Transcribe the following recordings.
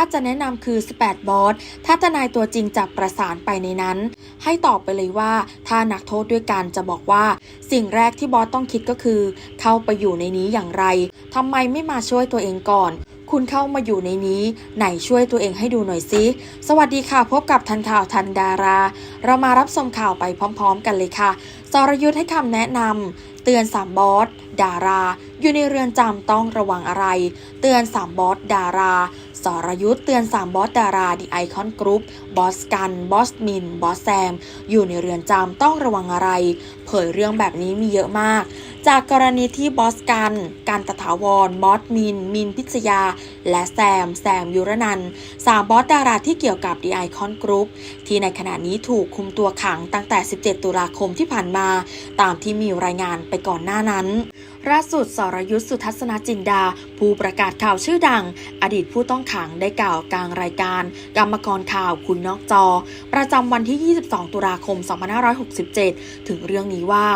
ถ้าจะแนะนำคือ 18 บอส ถ้าทนายตัวจริงจะประสานไปในนั้น ให้ตอบไปเลยว่า ถ้านักโทษด้วยกันจะบอกว่า สิ่งแรกที่บอสต้องคิดก็คือ เข้าไปอยู่ในนี้อย่างไรทำไมไม่มาช่วยตัวเองก่อนคุณเข้ามาอยู่ในนี้ ไหนช่วยตัวเองให้ดูหน่อยสิสวัสดีค่ะ พบกับทันข่าวทันดารา เรามารับชมข่าวไปพร้อม ๆ กันเลยค่ะสรยุทธ์ให้คำแนะนำเตือนสามบอสดารา อยู่ในเรือนจำต้องระวังอะไร เตือนสามบอสดารา สรยุทธ์เตือนสามบอสดาราดีไอคอนกรุ๊ปบอสกันบอสมินบอสแซม อยู่ในเรือนจำต้องระวังอะไร เผยเรื่องแบบนี้มีเยอะมาก จากกรณีที่บอสกันการตถาวรบอสมิน มินพิชยา และแซม แซมยุรนันสามบอสดาราที่เกี่ยวกับดีไอคอนกรุ๊ปที่ในขณะนี้ถูกคุมตัวขังตั้งแต่ 17 ตุลาคมที่ผ่านมา ตามที่มีรายงานไปก่อนหน้านั้นล่าสุดสรยุทธสุทัศนจินดา ผู้ประกาศข่าวชื่อดัง อดีตผู้ต้องขังได้กล่าวกลางรายการ กรรมกรข่าวคุณนอกจอ ประจำวันที่ 22 ตุลาคม 2567 ถึงเรื่องนี้ว่า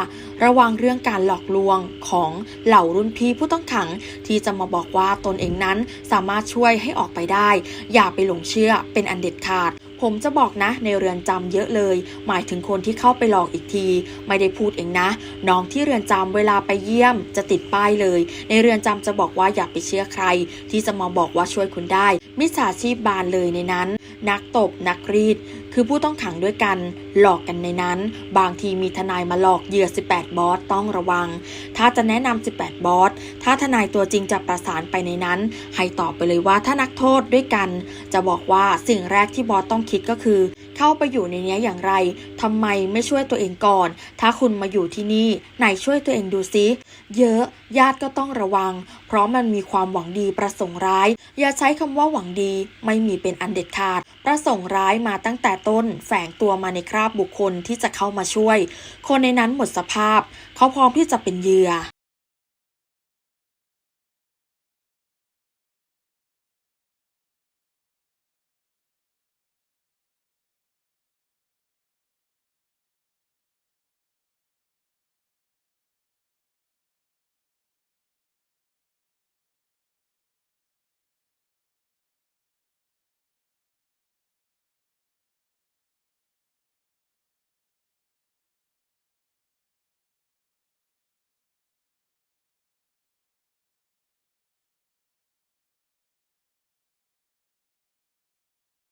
ระวังเรื่องการหลอกลวงของเหล่ารุ่นพี่ผู้ต้องขัง ที่จะมาบอกว่าตนเองนั้นสามารถช่วยให้ออกไปได้ อย่าไปหลงเชื่อเป็นอันเด็ดขาด ผมจะบอกนะ ในเรือนจำเยอะเลย หมายถึงคนที่เข้าไปหลอกอีกที ไม่ได้พูดเองนะ น้องที่เรือนจำเวลาไปเยี่ยมจะติดป้ายเลย ในเรือนจำจะบอกว่าอย่าไปเชื่อใคร ที่จะมาบอกว่าช่วยคุณได้ มิจฉาชีพบานเลยในนั้น นักตบ นักรีด คือผู้ต้องขังด้วยกัน หลอกกันในนั้น บางทีมีทนายมาหลอกเหยื่อ 18 บอสต้องระวัง ถ้าจะแนะนำ18 บอส ถ้าทนายตัวจริงจะประสานไปในนั้น ให้ตอบไปเลยว่าถ้านักโทษด้วยกัน จะบอกว่าสิ่งแรกที่บอสต้องคิดก็คือ เข้าไปอยู่ในนี้อย่างไรทำไมไม่ช่วยตัวเองก่อน ถ้าคุณมาอยู่ที่นี่ไหนช่วยตัวเองดูซิเยอะญาติก็ต้องระวัง เพราะมันมีความหวังดีประสงค์ร้าย อย่าใช้คำว่าหวังดีไม่มีเป็นอันเด็ดขาด ประสงค์ร้ายมาตั้งแต่ต้น แฝงตัวมาในคราบบุคคลที่จะเข้ามาช่วย คนในนั้นหมดสภาพ เขาพร้อมที่จะเป็นเหยื่อ